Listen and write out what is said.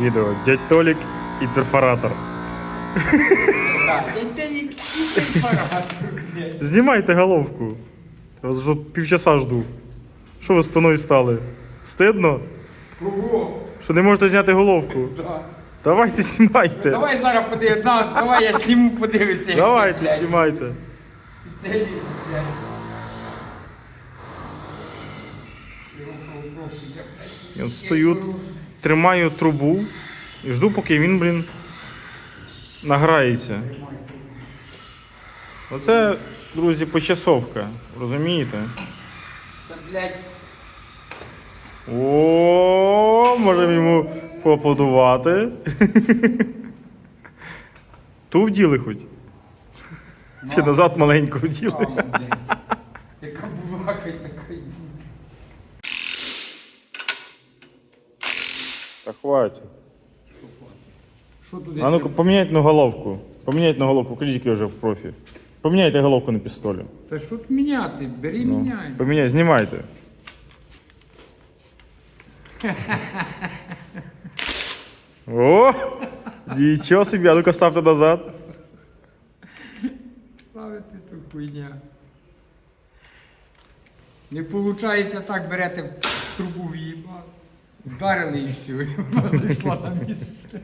Відео. Дядь Толік і перфоратор. Знімайте головку. Я вас вже півчаса жду. Що ви спиною стали? Стидно? Кого? Що не можете зняти головку? Да. Давайте знімайте. Давай зараз подивимось, давай я зніму, подивися. Давайте, знімайте. Я стою, тримаю трубу і жду, поки він, блін, награється. Оце, друзі, почасовка. Розумієте? Це, блядь, О, можемо йому поаплодувати. Ту вділи хоч. Чи назад маленьку вділи. блядь. Яка була, хай така й. Та хватить. Що туди? А ну-ка поміняйте на головку. Поміняйте на головку, критики вже в профі. Поміняйте головку на пістолі. Та що тут міняти? Бери, Ну, міняй. Поміняй, знімайте. О! Нічого собі, а ну-ка ставте назад. Ставити ту хуйня. Не виходить так, берете в трубу в'їба, вдарили і все, і вона зайшла на місце.